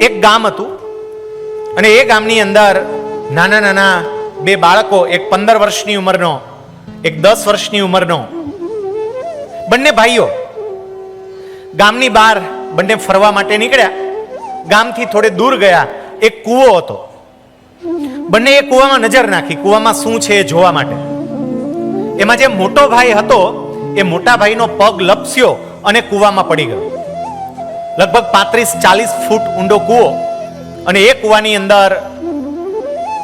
એક ગામ હતું. અને એ ગામની અંદર નાના નાના બે બાળકો, એક પંદર વર્ષની ઉંમરનો, એક દસ વર્ષની ઉંમરનો, બંને ભાઈઓ ગામની બહાર બંને ફરવા માટે નીકળ્યા. ગામથી થોડે દૂર ગયા. એક કૂવો હતો. બંને એ કૂવામાં નજર નાખી. કૂવામાં શું છે એ જોવા માટે. એમાં જે મોટો ભાઈ હતો, એ મોટા ભાઈનો પગ લપસ્યો અને કૂવામાં પડી ગયો. લગભગ પાંત્રીસ, ચાલીસ ફૂટ ઊંડો કૂવો અને એ કૂવાની અંદર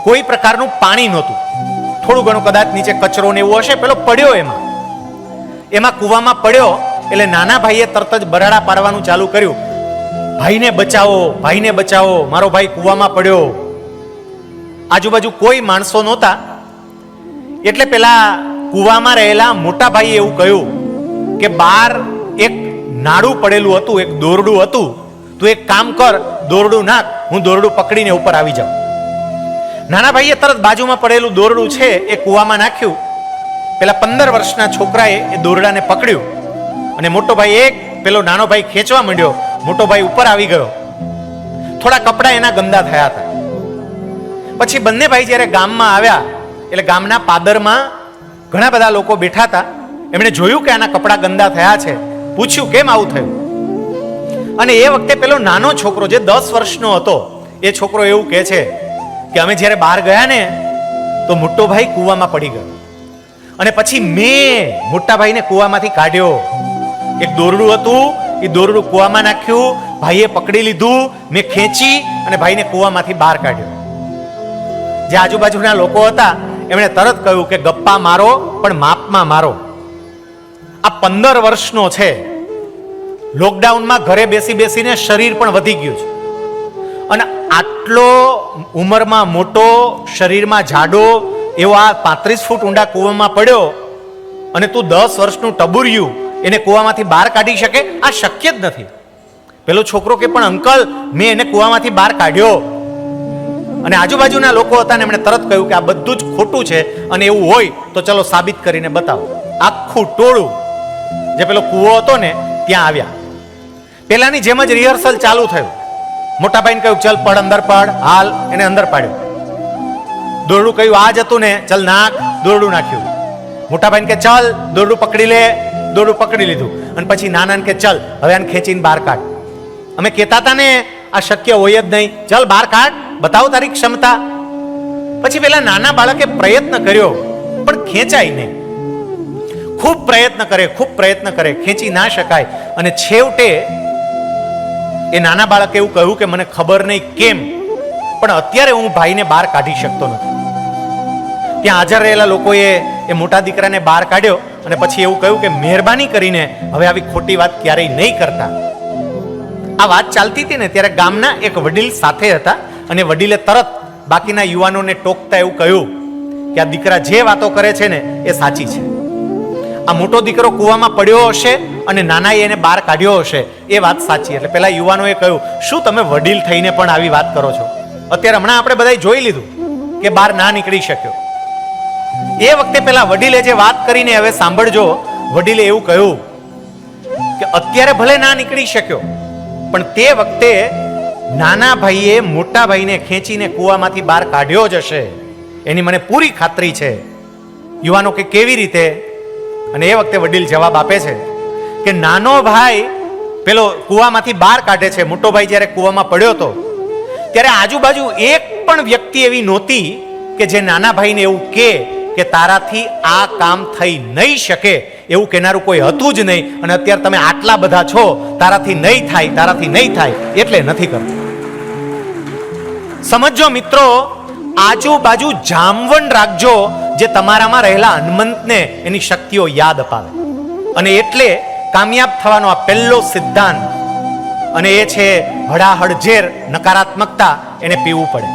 કોઈ પ્રકારનું પાણી નહોતું. થોડું ઘણું કદાચ નીચે કચરો ને એવું હશે, પેલો પડ્યો એમાં. એમાં કૂવામાં પડ્યો એટલે નાના ભાઈએ તરત જ બરાડા પાડવાનું ચાલુ કર્યું. ભાઈને બચાવો ભાઈને બચાવો, મારો ભાઈ કૂવામાં પડ્યો. આજુબાજુ કોઈ માણસો નહોતા. એટલે પેલા કૂવામાં રહેલા મોટા ભાઈએ એવું કહ્યું કે બાર એક નાડું પડેલું હતું, એક દોરડું હતું. તું એક કામ કર, દોરડું નાખ, હું દોરડું પકડીને ઉપર આવી જાઉં. નાના ભાઈએ તરત બાજુમાં પડેલું દોરડું છે, એ કૂવામાં નાખ્યું. પેલા પંદર વર્ષના છોકરાએ એ દોરડાને પકડ્યું. અને મોટો ભાઈ એક, પેલો નાનો ભાઈ ખેંચવા માંડ્યો. મોટો ભાઈ ઉપર આવી ગયો. થોડા કપડાં એના ગંદા થયા હતા. પછી બંને ભાઈ જ્યારે ગામમાં આવ્યા, એટલે ગામના પાદરમાં ઘણા બધા લોકો બેઠા હતા. એમણે જોયું કે આના કપડાં ગંદા થયા છે. પૂછ્યું કેમ આવું થયું? અને એ વખતે પેલો નાનો છોકરો જે દસ વર્ષનો હતો, એ છોકરો એવું કહે છે કે અમે જ્યારે બહાર ગયા ને તો મોટો ભાઈ કૂવામાં પડી ગયો. અને પછી મેં મોટા ભાઈને કૂવામાંથી કાઢ્યો. એક દોરડું હતું, એ દોરડું કૂવામાં નાખ્યું, ભાઈએ પકડી લીધું, મેં ખેંચી અને ભાઈને કૂવામાંથી બહાર કાઢ્યો. જે આજુબાજુના લોકો હતા, એમણે તરત કહ્યું કે ગપ્પા મારો, પણ માપમાં મારો. આ પંદર વર્ષનો છે. લોકડાઉનમાં ઘરે બેસી બેસીને શરીર પણ વધી ગયું છે. અને આટલો ઉંમરમાં મોટો શરીરમાં જાડો એવો આ પાંત્રીસ ફૂટ ઊંડા કૂવામાં પડ્યો અને તું દસ વર્ષનું ટબુર્યું, એને કૂવામાંથી બહાર કાઢી શકે, આ શક્ય જ નથી. પેલો છોકરો કે પણ, અંકલ, મેં એને કૂવામાંથી બહાર કાઢ્યો. અને આજુબાજુના લોકો હતા ને એમણે તરત કહ્યું કે આ બધું જ ખોટું છે અને એવું હોય તો ચલો સાબિત કરીને બતાવો. આખું ટોળું જે પેલો કૂવો હતો ને, ત્યાં આવ્યા. પેલાની જેમ જ રિહર્સલ ચાલુ થયું. મોટાભાઈને કહ્યું, ચલ પડ, અંદર પડ, હાલ. એને અંદર પાડ્યો. દોરડું કહ્યું, આ જ હતું ને, ચલ નાખ. દોરડું નાખ્યું. મોટાભાઈને કે, ચલ, દોરડું પકડી લે. દોરડું પકડી લીધું. અને પછી નાનાને કે, ચલ, હવે આને ખેંચીને બહાર કાઢ. અમે કહેતા હતા ને, આ શક્ય હોય જ નહીં. ચલ, બહાર કાઢ. બતાવો તારી ક્ષમતા. પછી પેલા નાના બાળકે પ્રયત્ન કર્યો, પણ ખેંચાય નહીં. ખૂબ પ્રયત્ન કરે, ખૂબ પ્રયત્ન કરે, ખેંચી ના શકાય. અને છેવટે એ નાના બાળકે એવું કહ્યું કે, મને ખબર નહીં કેમ, પણ અત્યારે હું ભાઈને બહાર કાઢી શકતો નથી. ત્યાં હાજર રહેલા લોકોએ એ મોટા દીકરાને બહાર કાઢ્યો અને પછી એવું કહ્યું કે, મહેરબાની કરીને હવે આવી ખોટી વાત ક્યારેય નહીં કરતા. આ વાત ચાલતી હતી ને ત્યારે ગામના એક વડીલ સાથે હતા અને વડીલે તરત બાકીના યુવાનોને ટોકતા એવું કહ્યું કે, આ દીકરા જે વાતો કરે છે ને એ સાચી છે. આ મોટો દીકરો કૂવામાં પડ્યો હશે અને નાનાએ એને બહાર કાઢ્યો હશે. એ વાત સાચી. એટલે પેલા યુવાનોએ કહ્યું, શું તમે વડીલ થઈને પણ આવી વાત કરો છો? અત્યારે હમણાં આપણે બધાએ જોઈ લીધું કે બહાર ના નીકળી શક્યો. એ વખતે પેલા વડીલે જે વાત કરીને હવે સાંભળજો. વડીલે એવું કહ્યું કે, અત્યારે ભલે ના નીકળી શક્યો, પણ તે વખતે નાના ભાઈએ મોટા ભાઈને ખેંચીને કૂવામાંથી બહાર કાઢ્યો જ હશે. એની મને પૂરી ખાતરી છે. યુવાનો કે કેવી રીતે અને એ વખતે વડીલ જવાબ આપે છે કે નાનો ભાઈ પેલો કૂવામાંથી બહાર કાઢે છે. મોટો ભાઈ જ્યારે કૂવામાં પડ્યો હતો, ત્યારે આજુબાજુ એક પણ વ્યક્તિ એવી નહોતી કે જે નાના ભાઈને એવું કે કે તારાથી આ કામ થઈ નહીં શકે, એવું કહેનારું કોઈ હતું જ નહીં. અને અત્યારે તમે આટલા બધા છો, તારાથી નહીં થાય, તારાથી નહીં થાય, એટલે નથી કરતું. સમજો મિત્રો, આજુબાજુ જામવન રાખજો જે તમારામાં રહેલા હનુમંતને એની શક્તિઓ યાદ અપાવે. અને એટલે કામયાબ થવાનો આ પહેલો સિદ્ધાંત, અને એ છે હડાહડ ઝેર નકારાત્મકતા, એને પીવું પડે.